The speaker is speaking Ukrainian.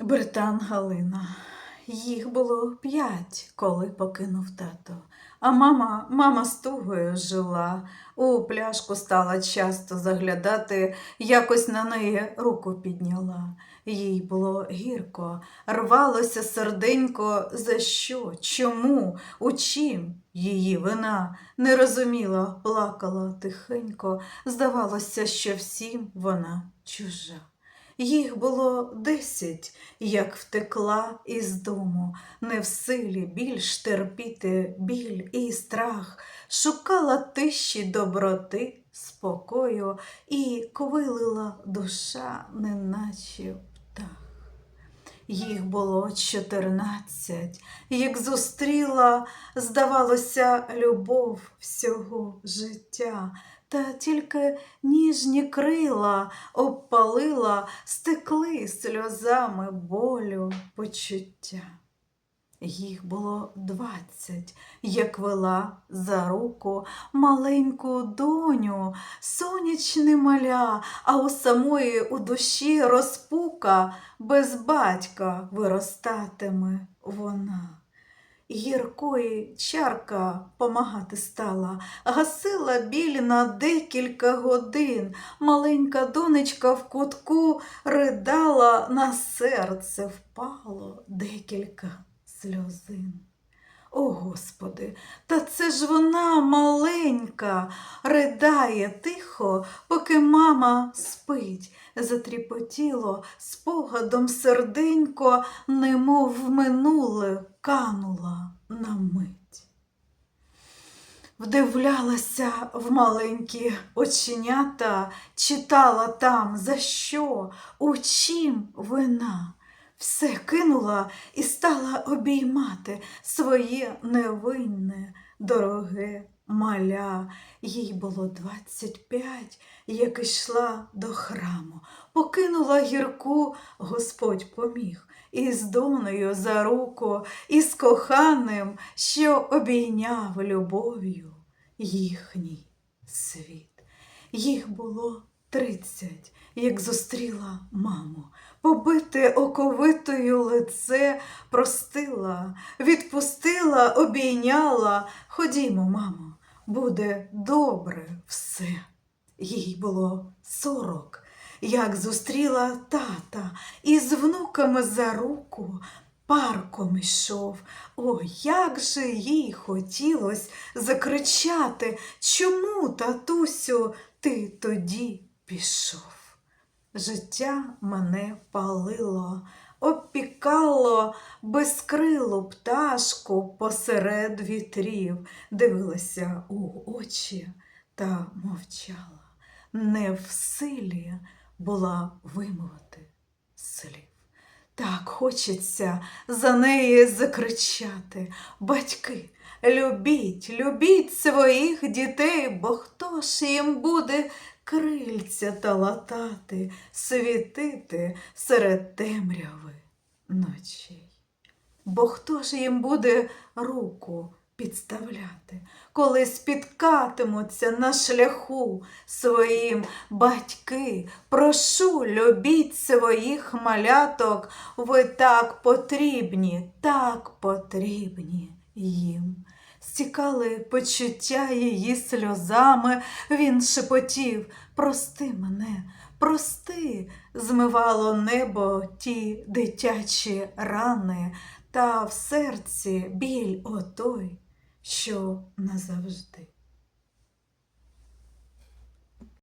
Британ Галина. Їх було п'ять, коли покинув тато. А мама, мама з тугою жила. У пляшку стала часто заглядати, якось на неї руку підняла. Їй було гірко, рвалося серденько, за що, чому, у чим її вина не розуміла, плакала тихенько, здавалося, що всім вона чужа. Їх було десять, як втекла із дому, не в силі більш терпіти біль і страх, шукала тиші доброти, спокою і ковилила душа, неначе птах. Їх було чотирнадцять, як зустріла, здавалося, любов всього життя, та тільки ніжні крила обпалила, стекли сльозами болю почуття. Їх було двадцять, як вела за руку маленьку доню, сонячне маля, а у самої у душі розпука, без батька виростатиме вона. Гіркої чарка помагати стала, гасила біль на декілька годин. Маленька донечка в кутку ридала, на серце впало декілька сльозин. О, Господи, та це ж вона маленька, ридає тихо, поки мама спить, затріпотіло спогадом серденько, немов в минуле канула на мить. Вдивлялася в маленькі оченята, читала там, за що, у чим вина. Все кинула і стала обіймати своє невинне, дороге маля. Їй було двадцять п'ять, як ішла до храму. Покинула гірку, Господь поміг, і з донею за руку, і з коханим, що обійняв любов'ю їхній світ. Їх було тридцять, як зустріла маму. Побите оковитою лице простила, відпустила, обійняла. Ходімо, мамо, буде добре все. Їй було сорок, як зустріла тата і з внуками за руку парком ішов. О, як же їй хотілось закричати, чому, татусю, ти тоді пішов? Життя мене палило, обпікало безкрилу пташку посеред вітрів, дивилася у очі та мовчала. Не в силі була вимовити слів. Так хочеться за неї закричати. Батьки, любіть, любіть своїх дітей, бо хто ж їм буде крильця та латати, світити серед темряви ночей? Бо хто ж їм буде руку підставляти, коли спіткатимуться на шляху своїм батьки? Прошу, любіть своїх маляток, ви так потрібні, так потрібні їм. Стікали почуття її сльозами, він шепотів Прости мене, прости, змивало небо ті дитячі рани, та в серці біль отой, що назавжди.